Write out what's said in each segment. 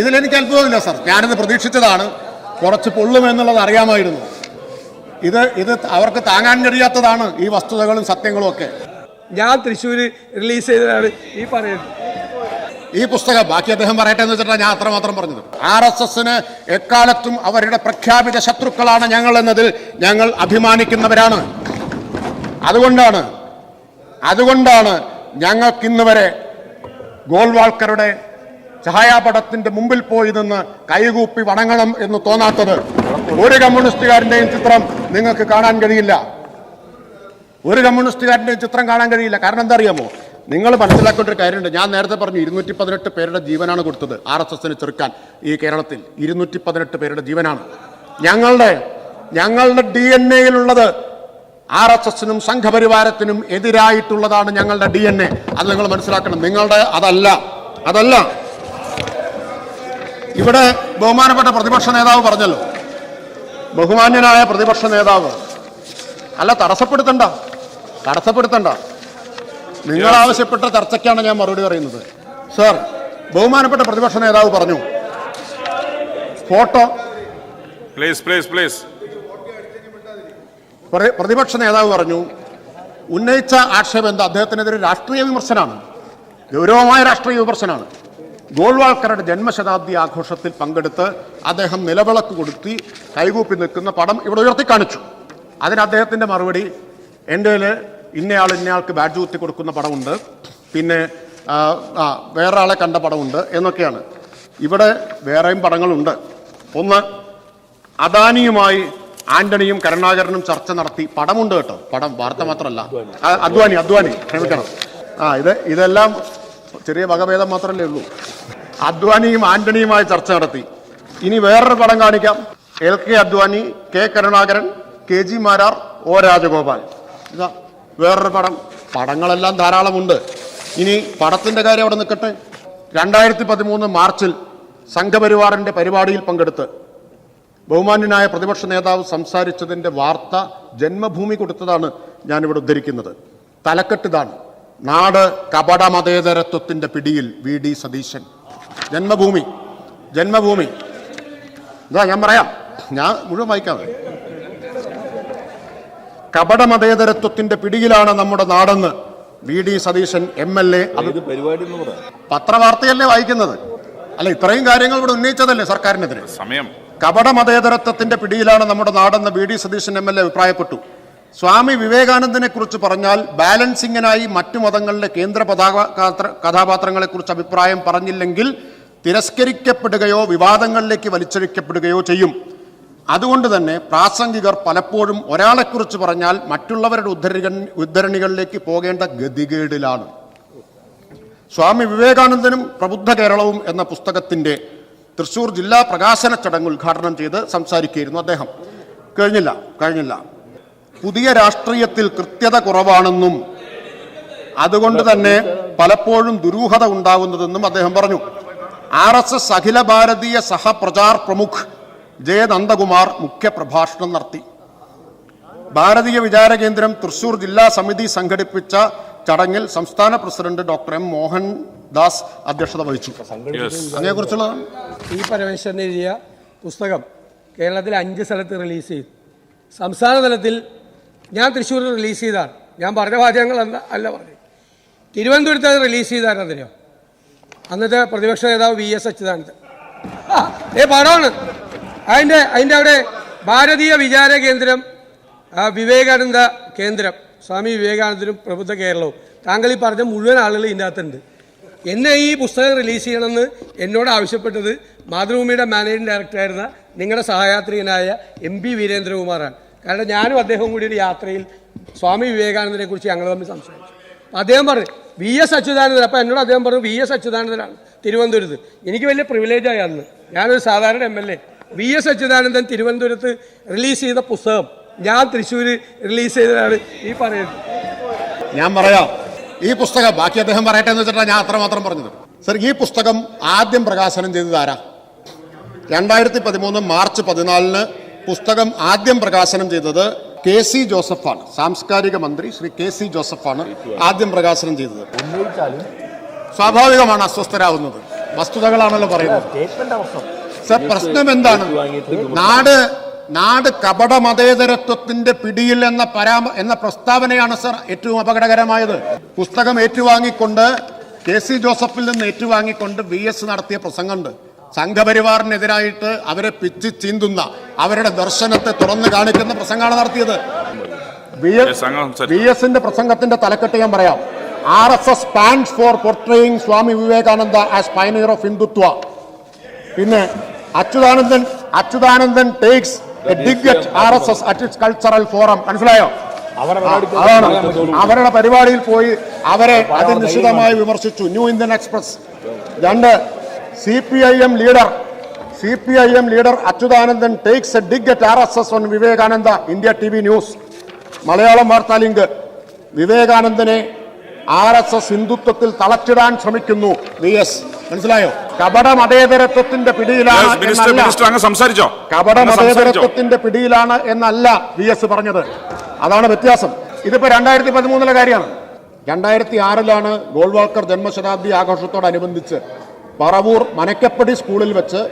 ഇതിലെനിക്ക് അത്ഭുതമില്ല sir. ഞാനിത് പ്രതീക്ഷിച്ചതാണ് കുറച്ച് പൊള്ളുമെന്നുള്ളത് അറിയാമായിരുന്നു. ഇത് ഇത് അവർക്ക് താങ്ങാൻ കഴിയാത്തതാണ് ഈ വസ്തുതകളും സത്യങ്ങളും ഒക്കെ. ഞാൻ തൃശ്ശൂർ റിലീസ് ചെയ്തതാണ് ഈ പറയുന്നത്. ഈ പുസ്തകം ബാക്കി അദ്ദേഹം പറയട്ടെ എന്ന് വെച്ചിട്ടാണ് ഞാൻ അത്രമാത്രം പറഞ്ഞത്. ആർ എസ് എസിന് എക്കാലത്തും അവരുടെ പ്രഖ്യാപിത ശത്രുക്കളാണ് ഞങ്ങൾ എന്നതിൽ ഞങ്ങൾ അഭിമാനിക്കുന്നവരാണ്. അതുകൊണ്ടാണ് അതുകൊണ്ടാണ് ഞങ്ങൾക്കിന്ന് വരെ ഗോൾവാൾക്കറുടെ ഛായാപടത്തിന്റെ മുമ്പിൽ പോയി നിന്ന് കൈകൂപ്പി വണങ്ങണം എന്ന് തോന്നാത്തത് ഒരു കമ്മ്യൂണിസ്റ്റുകാരന്റെയും ചിത്രം നിങ്ങൾക്ക് കാണാൻ കഴിയില്ല. ഒരു കമ്മ്യൂണിസ്റ്റുകാരന്റെയും ചിത്രം കാണാൻ കഴിയില്ല. കാരണം എന്താ അറിയാമോ? നിങ്ങൾ മനസ്സിലാക്കേണ്ട ഒരു കാര്യമുണ്ട്. ഞാൻ നേരത്തെ പറഞ്ഞു ഇരുന്നൂറ്റി പതിനെട്ട് പേരുടെ ജീവനാണ് കൊടുത്തത് ആർ എസ് എസിന് ചെറുക്കാൻ ഈ കേരളത്തിൽ. ഇരുന്നൂറ്റി പതിനെട്ട് പേരുടെ ജീവനാണ്. ഞങ്ങളുടെ ഞങ്ങളുടെ ഡി എൻ എയിലുള്ളത് ആർ എസ് എസിനും സംഘപരിവാരത്തിനും എതിരായിട്ടുള്ളതാണ് ഞങ്ങളുടെ ഡി എൻ എ. അത് നിങ്ങൾ മനസ്സിലാക്കണം. നിങ്ങളുടെ അതല്ല അതല്ല. ഇവിടെ ബഹുമാനപ്പെട്ട പ്രതിപക്ഷ നേതാവ് പറഞ്ഞല്ലോ. ബഹുമാന്യനായ പ്രതിപക്ഷ നേതാവ്. അല്ല തടസ്സപ്പെടുത്തണ്ട. തടസ്സപ്പെടുത്തണ്ട. നിങ്ങൾ ആവശ്യപ്പെട്ട ചർച്ചയ്ക്കാണ് ഞാൻ മറുപടി പറയുന്നത്. സർ ബഹുമാനപ്പെട്ട പ്രതിപക്ഷ നേതാവ് പറഞ്ഞു. ഫോട്ടോ. പ്ലീസ് പ്ലീസ് പ്ലീസ് പ്ര- പ്രതിപക്ഷ നേതാവ് പറഞ്ഞു ഉന്നയിച്ച ആക്ഷേപം എന്താ? അദ്ദേഹത്തിനെതിരെ രാഷ്ട്രീയ വിമർശനമാണ് ഗൗരവമായ രാഷ്ട്രീയ വിമർശനമാണ് ഗോൾവാൾക്കറുടെ ജന്മശതാബ്ദി ആഘോഷത്തിൽ പങ്കെടുത്ത് അദ്ദേഹം നിലവിളക്ക് കൊടുത്തി കൈകൂപ്പി നിൽക്കുന്ന പടം ഇവിടെ ഉയർത്തി കാണിച്ചു. അതിന് അദ്ദേഹത്തിന്റെ മറുപടി എന്റെ ഇന്നയാൾ ഇന്നയാൾക്ക് ബാഡ്ജ് കുത്തി കൊടുക്കുന്ന പടമുണ്ട്. പിന്നെ വേറെ ആളെ കണ്ട പടമുണ്ട് എന്നൊക്കെയാണ്. ഇവിടെ വേറെയും പടങ്ങളുണ്ട്. ഒന്ന് അദാനിയുമായി ആന്റണിയും കരുണാകരനും ചർച്ച നടത്തി. പടമുണ്ട് കേട്ടോ. പടം വാർത്ത മാത്രമല്ല. അദ്വാനി അദ്വാനി ക്ഷമിക്കണം. ആ ഇത് ഇതെല്ലാം ചെറിയ വകഭേദം മാത്രമല്ലേ ഉള്ളൂ. അദ്വാനിയും ആന്റണിയുമായി ചർച്ച നടത്തി. ഇനി വേറൊരു പടം കാണിക്കാം. L K Advani K Karunakaran K G Marar O Rajagopal. ഇതാ വേറൊരു പടം. പടങ്ങളെല്ലാം ധാരാളമുണ്ട്. ഇനി പടത്തിന്റെ കാര്യം അവിടെ നിൽക്കട്ടെ. രണ്ടായിരത്തി പതിമൂന്ന് മാർച്ചിൽ സംഘപരിവാറിന്റെ പരിപാടിയിൽ പങ്കെടുത്ത് ബഹുമാന്യനായ പ്രതിപക്ഷ നേതാവ് സംസാരിച്ചതിന്റെ വാർത്ത ജന്മഭൂമി കൊടുത്തതാണ് ഞാനിവിടെ ഉദ്ധരിക്കുന്നത്. തലക്കെട്ടിതാണ് നാട് കപട മതേതരത്വത്തിന്റെ പിടിയിൽ വി ഡി സതീശൻ. ജന്മഭൂമി ജന്മഭൂമി. എന്താ ഞാൻ പറയാം. ഞാൻ മുഴുവൻ വായിക്കാതെ കപട മതേതരത്വത്തിന്റെ പിടിയിലാണ് നമ്മുടെ നാടെന്ന് V D Satheesan M L A അത് പത്രവാർത്തയല്ലേ വായിക്കുന്നത്? അല്ല ഇത്രയും കാര്യങ്ങൾ ഇവിടെ ഉന്നയിച്ചതല്ലേ സർക്കാരിനെതിരെ? സമയം. കപട മതേതരത്വത്തിന്റെ പിടിയിലാണ് നമ്മുടെ നാടെന്ന് V D Satheesan M L A അഭിപ്രായപ്പെട്ടു. സ്വാമി വിവേകാനന്ദനെക്കുറിച്ച് പറഞ്ഞാൽ ബാലൻസിങ്ങിനായി മറ്റു മതങ്ങളിലെ കേന്ദ്ര കഥാപാത്രങ്ങളെക്കുറിച്ച് അഭിപ്രായം പറഞ്ഞില്ലെങ്കിൽ തിരസ്കരിക്കപ്പെടുകയോ വിവാദങ്ങളിലേക്ക് വലിച്ചഴിക്കപ്പെടുകയോ ചെയ്യും. അതുകൊണ്ട് തന്നെ പ്രാസംഗികർ പലപ്പോഴും ഒരാളെക്കുറിച്ച് പറഞ്ഞാൽ മറ്റുള്ളവരുടെ ഉദ്ധരണി ഉദ്ധരണികളിലേക്ക് പോകേണ്ട ഗതികേടിലാണ്. സ്വാമി വിവേകാനന്ദനും പ്രബുദ്ധ കേരളവും എന്ന പുസ്തകത്തിന്റെ തൃശൂർ ജില്ലാ പ്രകാശന ചടങ്ങ് ഉദ്ഘാടനം ചെയ്ത് സംസാരിക്കുകയായിരുന്നു അദ്ദേഹം. കഴിഞ്ഞില്ല കഴിഞ്ഞില്ല. പുതിയ രാഷ്ട്രീയത്തിൽ കൃത്യത കുറവാണെന്നും അതുകൊണ്ട് തന്നെ പലപ്പോഴും ദുരൂഹത ഉണ്ടാകുന്നതെന്നും അദ്ദേഹം പറഞ്ഞു. ആർ എസ് എസ് അഖില ഭാരതീയ സഹപ്രചാർ പ്രമുഖ് ജയ നന്ദകുമാർ മുഖ്യപ്രഭാഷണം നടത്തി. ഭാരതീയ വിചാര കേന്ദ്രം തൃശൂർ ജില്ലാ സമിതി സംഘടിപ്പിച്ച ചടങ്ങിൽ സംസ്ഥാന president doctor M. Mohan Das അധ്യക്ഷത വഹിച്ചു. അതിനെക്കുറിച്ചുള്ള ഈ പരമേശ്വരൻ എഴുതിയ പുസ്തകം കേരളത്തിൽ അഞ്ച് സ്ഥലത്ത് റിലീസ് ചെയ്തു. സംസ്ഥാന തലത്തിൽ ഞാൻ തൃശ്ശൂരിൽ റിലീസ് ചെയ്താണ് ഞാൻ പറഞ്ഞ വാചകങ്ങൾ അല്ല അല്ല പറഞ്ഞു തിരുവനന്തപുരത്ത് അത് റിലീസ് ചെയ്താണ് അതിനോ അന്നത്തെ പ്രതിപക്ഷ നേതാവ് വി എസ് അച്യുതാനന്ദൻ. ഏ പടമാണ് അതിന്റെ അതിന്റെ അവിടെ ഭാരതീയ വിചാര കേന്ദ്രം വിവേകാനന്ദ കേന്ദ്രം സ്വാമി വിവേകാനന്ദനും പ്രബുദ്ധ കേരളവും. താങ്കൾ ഈ പറഞ്ഞ മുഴുവൻ ആളുകൾ ഇതിന്റെ അകത്തുണ്ട്. എന്നെ ഈ പുസ്തകം റിലീസ് ചെയ്യണമെന്ന് എന്നോട് ആവശ്യപ്പെട്ടത് മാതൃഭൂമിയുടെ മാനേജിംഗ് ഡയറക്ടറായിരുന്ന നിങ്ങളുടെ സഹയാത്രികനായ എം പി വീരേന്ദ്രകുമാറാണ്. കാരണം ഞാനും അദ്ദേഹവും കൂടി ഒരു യാത്രയിൽ സ്വാമി വിവേകാനന്ദനെ കുറിച്ച് ഞങ്ങൾ തമ്മിൽ സംസാരിച്ചു. അദ്ദേഹം പറഞ്ഞു വി എസ് അച്യുതാനന്ദൻ അപ്പം എന്നോട് അദ്ദേഹം പറഞ്ഞു വി എസ് അച്യുതാനന്ദനാണ് തിരുവനന്തപുരത്ത്. എനിക്ക് വലിയ പ്രിവിലേജായി അന്ന്. ഞാനൊരു സാധാരണ M L A V S Achuthanandan തിരുവനന്തപുരത്ത് റിലീസ് ചെയ്ത പുസ്തകം ഞാൻ തൃശ്ശൂർ റിലീസ് ചെയ്തതാണ് ഈ പറയുന്നത്. ഞാൻ പറയാം ഈ പുസ്തകം ബാക്കി അദ്ദേഹം പറയട്ടെ എന്ന് വെച്ചിട്ടാണ് ഞാൻ അത്രമാത്രം പറഞ്ഞത്. സർ ഈ പുസ്തകം ആദ്യം പ്രകാശനം ചെയ്തതാരാ രണ്ടായിരത്തി പതിമൂന്ന് മാർച്ച് പതിനാലിന് പുസ്തകം ആദ്യം പ്രകാശനം ചെയ്തത് കെ സി ജോസഫാണ്. സാംസ്കാരിക മന്ത്രി ശ്രീ കെ സി ജോസഫാണ് ആദ്യം പ്രകാശനം ചെയ്തത്. സ്വാഭാവികമാണ് അസ്വസ്ഥരാകുന്നത്. വസ്തുതകളാണല്ലോ പറയുന്നത്. സർ പ്രശ്നം എന്താണ്? നാട് നാട് കപട മതേതരത്വത്തിന്റെ പിടിയിൽ എന്ന പരാമ എന്ന പ്രസ്താവനയാണ് സർ ഏറ്റവും അപകടകരമായത്. പുസ്തകം ഏറ്റുവാങ്ങിക്കൊണ്ട് കെ സി ജോസഫിൽ നിന്ന് ഏറ്റുവാങ്ങിക്കൊണ്ട് വി എസ് നടത്തിയ പ്രസംഗമുണ്ട്. സംഘപരിവാറിനെതിരായിട്ട് അവരെ പിച്ച് ചീന്തുന്ന അവരുടെ ദർശനത്തെ തുറന്നു കാണിക്കുന്ന പ്രസംഗമാണ് നടത്തിയത്. ബി. എസിന്റെ പ്രസംഗത്തിന്റെ തലക്കെട്ട് ഞാൻ പറയാം. R S S pans for portraying Swami Vivekananda as pioneer of Hindutva. പിന്നെ Achuthanandan Achuthanandan takes dig R S S at its cultural forum. മനസ്സിലായോ? അതാണ്. അവരുടെ പരിപാടിയിൽ പോയി അവരെ അതിനിശ്ചിതമായി വിമർശിച്ചു. New Indian express. രണ്ട് C P I M leader C P I M leader Achuthanandan takes a dig at R S S on Vivekananda India T V news Malayalam വാർത്താ ലിങ്ക്. വിവേകാനന്ദനെ ആർ എസ് എസ് ഹിന്ദുത്വത്തിൽ തളച്ചിടാൻ ശ്രമിക്കുന്നു. V S മനസ്സിലായോ? കപട മതേതരത്വത്തിന്റെ പിടിയിലാണ് സംസാരിച്ചോ? കപട മതേതരത്വത്തിന്റെ പിടിയിലാണ് എന്നല്ല വി എസ് പറഞ്ഞത്. അതാണ് വ്യത്യാസം. ഇതിപ്പോ രണ്ടായിരത്തി പതിമൂന്നിലെ കാര്യമാണ്. രണ്ടായിരത്തി ആറിലാണ് ഗോൾവാൾക്കർ ജന്മശതാബ്ദി ആഘോഷത്തോടനുബന്ധിച്ച് പറവൂർ മനക്കപ്പടി സ്കൂളിൽ വെച്ച്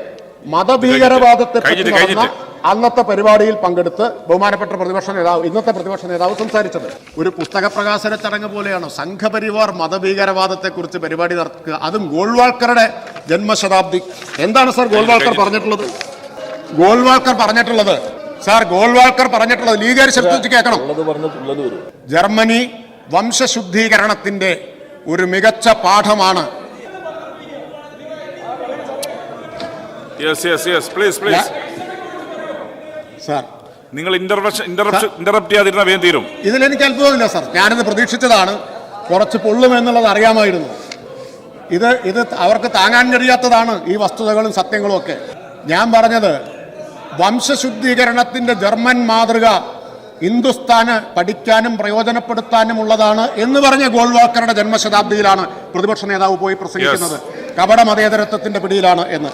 മതഭീകരവാദത്തെ നടന്ന അന്നത്തെ പരിപാടിയിൽ പങ്കെടുത്ത് ബഹുമാനപ്പെട്ട പ്രതിപക്ഷ നേതാവ് ഇന്നത്തെ പ്രതിപക്ഷ നേതാവ് സംസാരിച്ചത്. ഒരു പുസ്തക പ്രകാശന ചടങ്ങ് പോലെയാണോ സംഘപരിവാർ മതഭീകരവാദത്തെ കുറിച്ച് പരിപാടി നടത്തുക അതും ഗോൾവാൾക്കറുടെ ജന്മശതാബ്ദി. എന്താണ് സർ ഗോൾവാൾക്കർ പറഞ്ഞിട്ടുള്ളത്? ഗോൾവാൾക്കർ പറഞ്ഞിട്ടുള്ളത്? സാർ ഗോൾവാൾക്കർ പറഞ്ഞിട്ടുള്ളത് ലീഗാരി ശ്രദ്ധിച്ച് കേൾക്കണം. ജർമ്മനി വംശശുദ്ധീകരണത്തിന്റെ ഒരു മികച്ച പാഠമാണ് yes yes yes please please sir നിങ്ങൾ ഇന്റർവെൻഷൻ ഇന്ററപ്ഷൻ ഇന്ററപ്റ്റ് ചെയ്യാതിരുന്ന വേഗം തീരും. ഇതിലെനിക്ക് അത്ഭുതമില്ല സാർ ഞാനിത് പ്രതീക്ഷിച്ചതാണ് കുറച്ച് പൊള്ളുമെന്നുള്ളത് അറിയാമായിരുന്നു. ഇത് ഇത് അവർക്ക് താങ്ങാൻ കഴിയാത്തതാണ് ഈ വസ്തുതകളും സത്യങ്ങളും ഒക്കെ. ഞാൻ പറഞ്ഞത് വംശശുദ്ധീകരണത്തിന്റെ ജർമ്മൻ മാതൃക ഹിന്ദുസ്ഥാന് പഠിക്കാനും പ്രയോജനപ്പെടുത്താനും ഉള്ളതാണ് എന്ന് പറഞ്ഞ ഗോൾവാക്കറുടെ ജന്മശതാബ്ദിയിലാണ് പ്രതിപക്ഷ നേതാവ് പോയി പ്രസംഗിക്കുന്നത്. കപട മതേതരത്വത്തിന്റെ പിടിയിലാണ് എന്ന്.